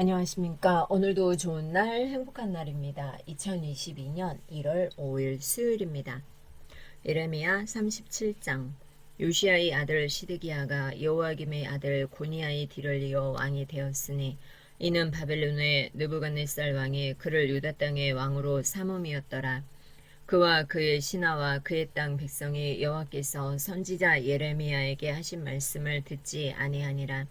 안녕하십니까. 오늘도 좋은 날, 행복한 날입니다. 2022년 1월 5일 수요일입니다. 예레미야 37장 요시아의 아들 시드기야가 여호와김의 아들 고니아의 뒤를 이어 왕이 되었으니 이는 바벨론의 느부갓네살 왕이 그를 유다 땅의 왕으로 삼음이었더라. 그와 그의 신하와 그의 땅 백성이 여호와께서 선지자 예레미야에게 하신 말씀을 듣지 아니하니라.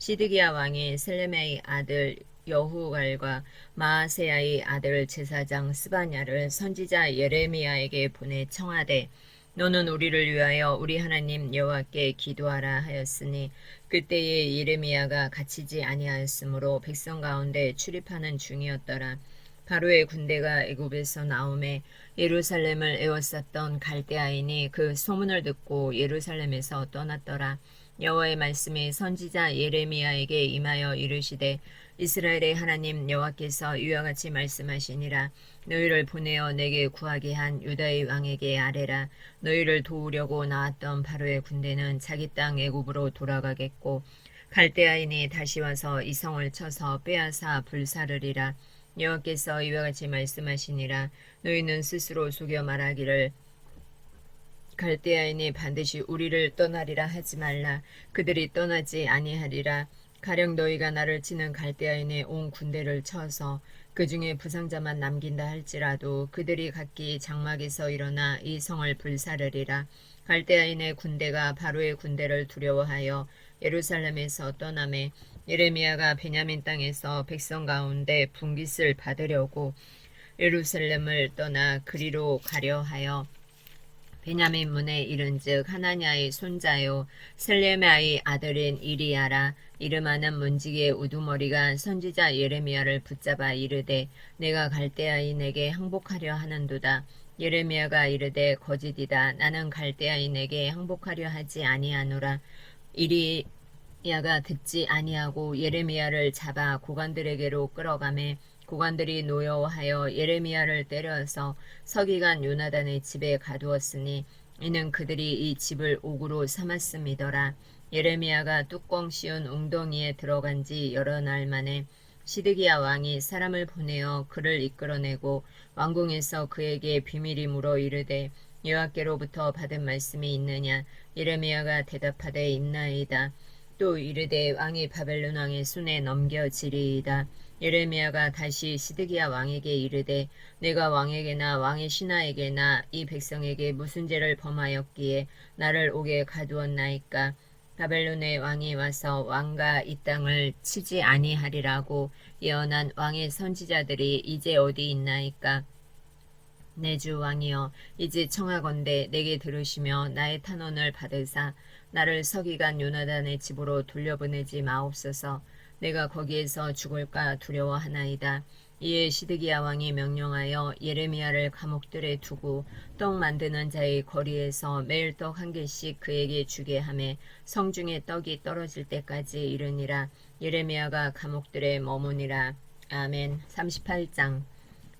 시드기야 왕이 셀레메의 아들 여후갈과 마아세야의 아들 제사장 스바냐를 선지자 예레미야에게 보내 청하되 너는 우리를 위하여 우리 하나님 여호와께 기도하라 하였으니 그때에 예레미야가 갇히지 아니하였으므로 백성 가운데 출입하는 중이었더라. 바로의 군대가 애굽에서 나오매 예루살렘을 에워쌌던 갈대아인이 그 소문을 듣고 예루살렘에서 떠났더라. 여호와의 말씀이 선지자 예레미야에게 임하여 이르시되 이스라엘의 하나님 여호와께서 이와 같이 말씀하시니라. 너희를 보내어 내게 구하게 한 유다의 왕에게 아뢰라. 너희를 도우려고 나왔던 바로의 군대는 자기 땅 애굽으로 돌아가겠고 갈대아인이 다시 와서 이 성을 쳐서 빼앗아 불사르리라. 여호와께서 이와 같이 말씀하시니라. 너희는 스스로 속여 말하기를 갈대아인이 반드시 우리를 떠나리라 하지 말라. 그들이 떠나지 아니하리라. 가령 너희가 나를 치는 갈대아인의 온 군대를 쳐서 그 중에 부상자만 남긴다 할지라도 그들이 각기 장막에서 일어나 이 성을 불사르리라. 갈대아인의 군대가 바로의 군대를 두려워하여 예루살렘에서 떠남에 예레미야가 베냐민 땅에서 백성 가운데 분깃을 받으려고 예루살렘을 떠나 그리로 가려 하여 베냐민 문에 이른즉 하나냐의 손자요 셀레메아의 아들인 이리야라 이름하는 문지기의 우두머리가 선지자 예레미야를 붙잡아 이르되 내가 갈대아인에게 항복하려 하는도다. 예레미야가 이르되 거짓이다. 나는 갈대아인에게 항복하려 하지 아니하노라. 이리 야가 듣지 아니하고 예레미야를 잡아 고관들에게로 끌어가매 고관들이 노여워하여 예레미야를 때려서 서기관 요나단의 집에 가두었으니 이는 그들이 이 집을 옥으로 삼았음이더라. 예레미야가 뚜껑 씌운 웅덩이에 들어간 지 여러 날 만에 시드기야 왕이 사람을 보내어 그를 이끌어내고 왕궁에서 그에게 비밀이 물어 이르되 여호와께로부터 받은 말씀이 있느냐 예레미야가 대답하되 있나이다. 또 이르되 왕이 바벨론 왕의 손에 넘겨지리이다. 예레미야가 다시 시드기야 왕에게 이르되 내가 왕에게나 왕의 신하에게나 이 백성에게 무슨 죄를 범하였기에 나를 옥에 가두었나이까 바벨론의 왕이 와서 왕과 이 땅을 치지 아니하리라고 예언한 왕의 선지자들이 이제 어디 있나이까 내주 왕이여 이제 청하건대 내게 들으시며 나의 탄원을 받으사 나를 서기관 요나단의 집으로 돌려보내지 마옵소서. 내가 거기에서 죽을까 두려워하나이다. 이에 시드기야 왕이 명령하여 예레미야를 감옥들에 두고 떡 만드는 자의 거리에서 매일 떡 한 개씩 그에게 주게 하매 성중에 떡이 떨어질 때까지 이르니라. 예레미야가 감옥들에 머무니라. 아멘. 38장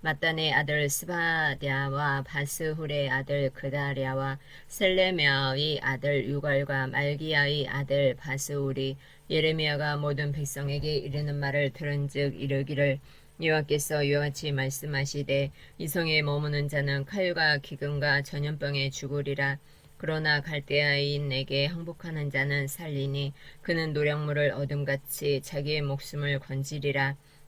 마단의 아들 스바랴와 바스훌의 아들 그다랴와 셀레미아의 아들 유갈과 말기야의 아들 바스훌이 예레미야가 모든 백성에게 이르는 말을 들은즉 이르기를 여호와께서 이와 같이 말씀하시되 이 성에 머무는 자는 칼과 기근과 전염병에 죽으리라. 그러나 갈대아인에게 항복하는 자는 살리니 그는 노량물을 얻음같이 자기의 목숨을 건지리라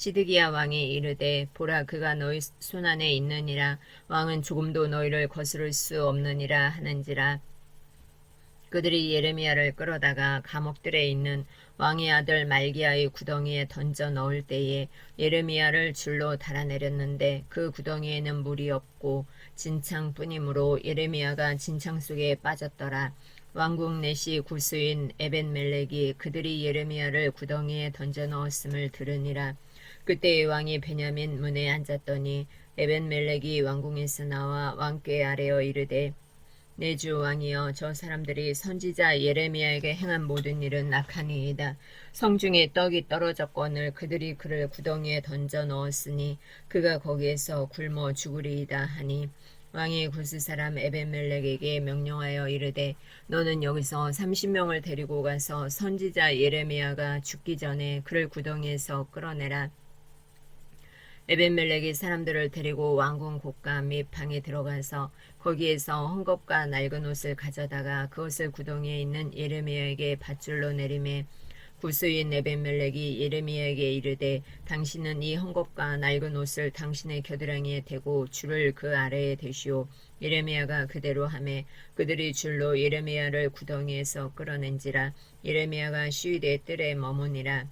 시드기야 왕이 이르되 보라 그가 너희 손 안에 있느니라 왕은 조금도 너희를 거스를 수 없느니라 하는지라 그들이 예레미야를 끌어다가 감옥들에 있는 왕의 아들 말기야의 구덩이에 던져 넣을 때에 예레미야를 줄로 달아내렸는데 그 구덩이에는 물이 없고 진창뿐이므로 예레미야가 진창 속에 빠졌더라. 왕국 내시 구수인 에벤멜렉이 그들이 예레미야를 구덩이에 던져 넣었음을 들으니라. 그때 왕이 베냐민 문에 앉았더니 에벤멜렉이 왕궁에서 나와 왕께 아뢰어 이르되 내 주 왕이여 저 사람들이 선지자 예레미야에게 행한 모든 일은 악하니이다. 성중에 떡이 떨어졌거늘 그들이 그를 구덩이에 던져 넣었으니 그가 거기에서 굶어 죽으리이다 하니 왕이 구스 사람 에벤멜렉에게 명령하여 이르되 너는 여기서 30명을 데리고 가서 선지자 예레미야가 죽기 전에 그를 구덩이에서 끌어내라. 에벤멜렉이 사람들을 데리고 왕궁 곳간 및 방에 들어가서 거기에서 헝겊과 낡은 옷을 가져다가 그것을 구덩이에 있는 예레미야에게 밧줄로 내림에 구스인 에벤멜렉이 예레미야에게 이르되 당신은 이 헝겊과 낡은 옷을 당신의 겨드랑이에 대고 줄을 그 아래에 대시오. 예레미야가 그대로 하매 그들이 줄로 예레미야를 구덩이에서 끌어낸지라. 예레미야가 시위대 뜰에 머무니라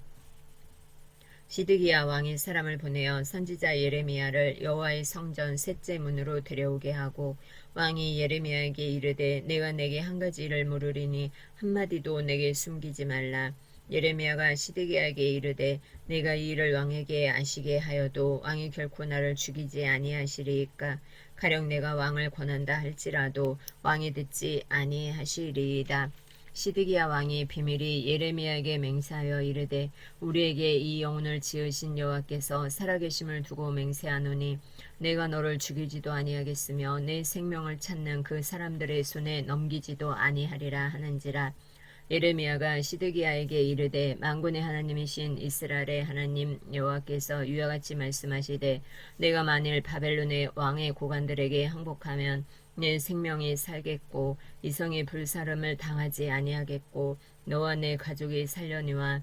시드기야 왕이 사람을 보내어 선지자 예레미야를 여호와의 성전 셋째 문으로 데려오게 하고 왕이 예레미야에게 이르되 내가 내게 한 가지 일을 물으리니 한마디도 내게 숨기지 말라. 예레미야가 시드기야에게 이르되 내가 이 일을 왕에게 아시게 하여도 왕이 결코 나를 죽이지 아니하시리이까. 가령 내가 왕을 권한다 할지라도 왕이 듣지 아니하시리이다 시드기야 왕이 비밀이 예레미야에게 맹세하여 이르되 우리에게 이 영혼을 지으신 여호와께서 살아계심을 두고 맹세하노니 내가 너를 죽이지도 아니하겠으며 내 생명을 찾는 그 사람들의 손에 넘기지도 아니하리라 하는지라. 예레미야가 시드기야에게 이르되 만군의 하나님이신 이스라엘의 하나님 여호와께서 이와 같이 말씀하시되 내가 만일 바벨론의 왕의 고관들에게 항복하면 내 생명이 살겠고 이성의 불사름을 당하지 아니하겠고 너와 내 가족이 살려니와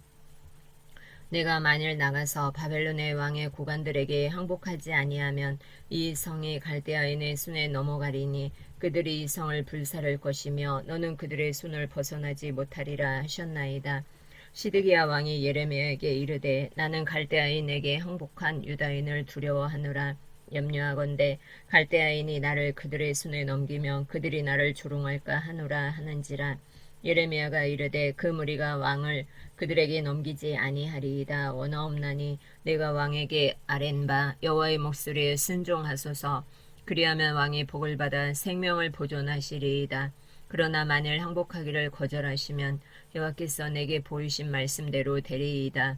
내가 만일 나가서 바벨론의 왕의 고관들에게 항복하지 아니하면 이 성이 갈대아인의 손에 넘어가리니 그들이 이 성을 불사를 것이며 너는 그들의 손을 벗어나지 못하리라 하셨나이다. 시드기야 왕이 예레미야에게 이르되 나는 갈대아인에게 항복한 유다인을 두려워하노라 염려하건대 갈대아인이 나를 그들의 손에 넘기면 그들이 나를 조롱할까 하노라 하는지라 예레미야가 이르되 그 무리가 왕을 그들에게 넘기지 아니하리이다. 원하옵나니 내가 왕에게 아랜바 여호와의 목소리에 순종하소서. 그리하면 왕이 복을 받아 생명을 보존하시리이다. 그러나 만일 항복하기를 거절하시면 여호와께서 내게 보이신 말씀대로 되리이다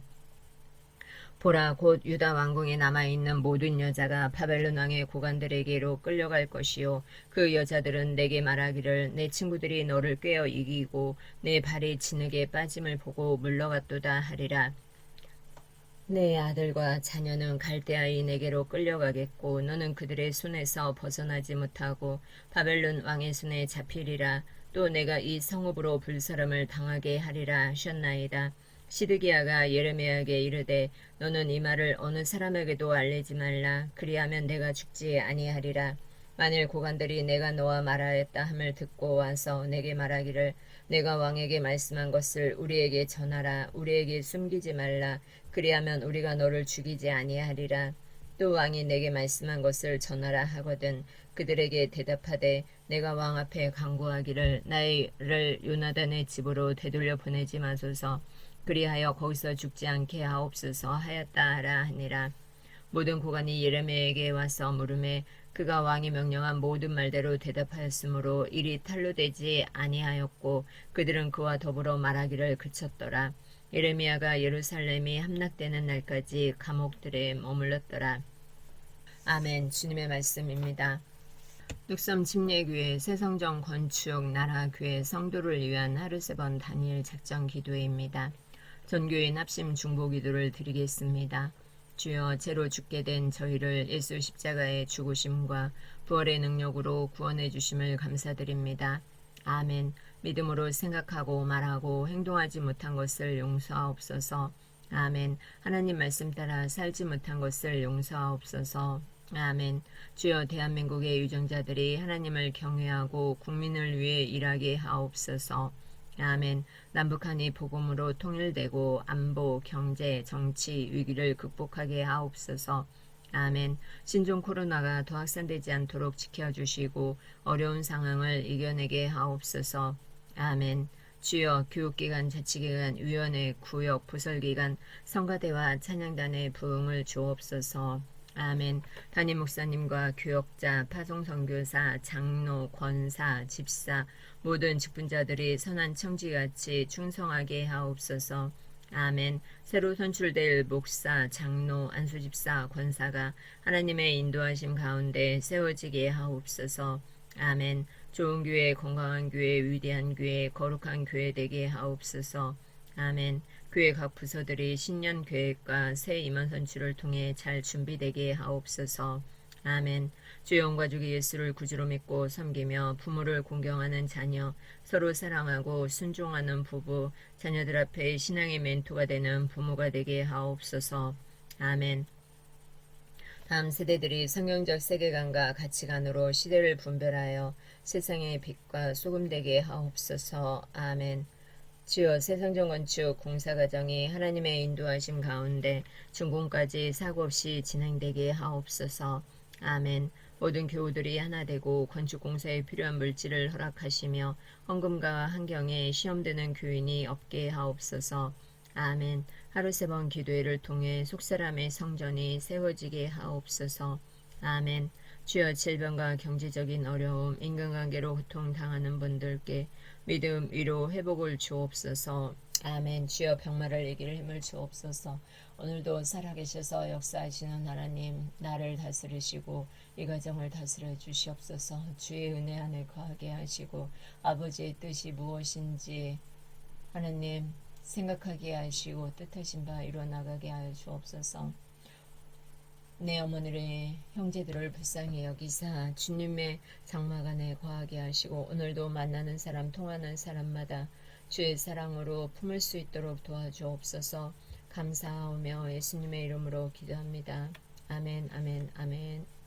보라 곧 유다 왕궁에 남아 있는 모든 여자가 바벨론 왕의 고관들에게로 끌려갈 것이요. 그 여자들은 내게 말하기를 내 친구들이 너를 꿰어 이기고 내 발이 진흙에 빠짐을 보고 물러갔도다 하리라. 내 아들과 자녀는 갈대아인에게로 끌려가겠고 너는 그들의 손에서 벗어나지 못하고 바벨론 왕의 손에 잡히리라. 또 내가 이 성읍으로 불사람을 당하게 하리라 하셨나이다 시드기야가 예레미야에게 이르되 너는 이 말을 어느 사람에게도 알리지 말라. 그리하면 내가 죽지 아니하리라. 만일 고관들이 내가 너와 말하였다 함을 듣고 와서 내게 말하기를 내가 왕에게 말씀한 것을 우리에게 전하라. 우리에게 숨기지 말라. 그리하면 우리가 너를 죽이지 아니하리라. 또 왕이 내게 말씀한 것을 전하라 하거든 그들에게 대답하되 내가 왕 앞에 강구하기를 나를 요나단의 집으로 되돌려 보내지 마소서 그리하여 거기서 죽지 않게 하옵소서 하였다 하라 하니라 모든 고관이 예레미야에게 와서 물음에 그가 왕이 명령한 모든 말대로 대답하였으므로 일이 탄로되지 아니하였고 그들은 그와 더불어 말하기를 그쳤더라 예레미야가 예루살렘이 함락되는 날까지 감옥들에 머물렀더라 아멘 주님의 말씀입니다. 뚝섬 침례교회 새성정 건축 나라교회 성도를 위한 하루 세 번 단일 작전 기도회입니다. 전교인 합심 중보 기도를 드리겠습니다. 주여 죄로 죽게 된 저희를 예수 십자가의 죽으심과 부활의 능력으로 구원해 주심을 감사드립니다. 아멘. 믿음으로 생각하고 말하고 행동하지 못한 것을 용서하옵소서. 아멘. 하나님 말씀 따라 살지 못한 것을 용서하옵소서. 아멘. 주여 대한민국의 유정자들이 하나님을 경외하고 국민을 위해 일하게 하옵소서. 아멘. 남북한이 복음으로 통일되고 안보, 경제, 정치 위기를 극복하게 하옵소서. 아멘. 신종 코로나가 더 확산되지 않도록 지켜주시고 어려운 상황을 이겨내게 하옵소서. 아멘. 주여 교육기관, 자치기관, 위원회, 구역, 부설기관, 성가대와 찬양단의 부흥을 주옵소서. 아멘. 담임 목사님과 교역자, 파송 선교사, 장로, 권사, 집사 모든 직분자들이 선한 청지같이 충성하게 하옵소서. 아멘. 새로 선출될 목사, 장로, 안수집사, 권사가 하나님의 인도하심 가운데 세워지게 하옵소서. 아멘. 좋은 교회, 건강한 교회, 위대한 교회, 거룩한 교회 되게 하옵소서. 아멘. 교회 각 부서들이 신년 계획과 새 임원 선출을 통해 잘 준비되게 하옵소서. 아멘. 주의 영과 주기 예수를 구주로 믿고 섬기며 부모를 공경하는 자녀, 서로 사랑하고 순종하는 부부, 자녀들 앞에 신앙의 멘토가 되는 부모가 되게 하옵소서. 아멘. 다음 세대들이 성경적 세계관과 가치관으로 시대를 분별하여 세상의 빛과 소금 되게 하옵소서. 아멘. 주여 세상정 건축 공사 과정이 하나님의 인도하심 가운데 준공까지 사고 없이 진행되게 하옵소서. 아멘. 모든 교우들이 하나 되고 건축 공사에 필요한 물질을 허락하시며 헌금과 환경에 시험되는 교인이 없게 하옵소서. 아멘. 하루 세 번 기도회를 통해 속사람의 성전이 세워지게 하옵소서. 아멘. 주여 질병과 경제적인 어려움, 인간관계로 고통당하는 분들께 믿음, 위로, 회복을 주옵소서. 아멘. 주여 병마를 이길 힘을 주옵소서. 오늘도 살아계셔서 역사하시는 하나님, 나를 다스리시고 이 가정을 다스려 주시옵소서. 주의 은혜 안에 거하게 하시고 아버지의 뜻이 무엇인지 하나님 생각하게 하시고 뜻하신 바 이루어 나가게 하여 주옵소서. 내 어머니의 형제들을 불쌍히 여기사 주님의 장막 안에 거하게 하시고 오늘도 만나는 사람 통하는 사람마다 주의 사랑으로 품을 수 있도록 도와주옵소서 감사하오며 예수님의 이름으로 기도합니다. 아멘 아멘 아멘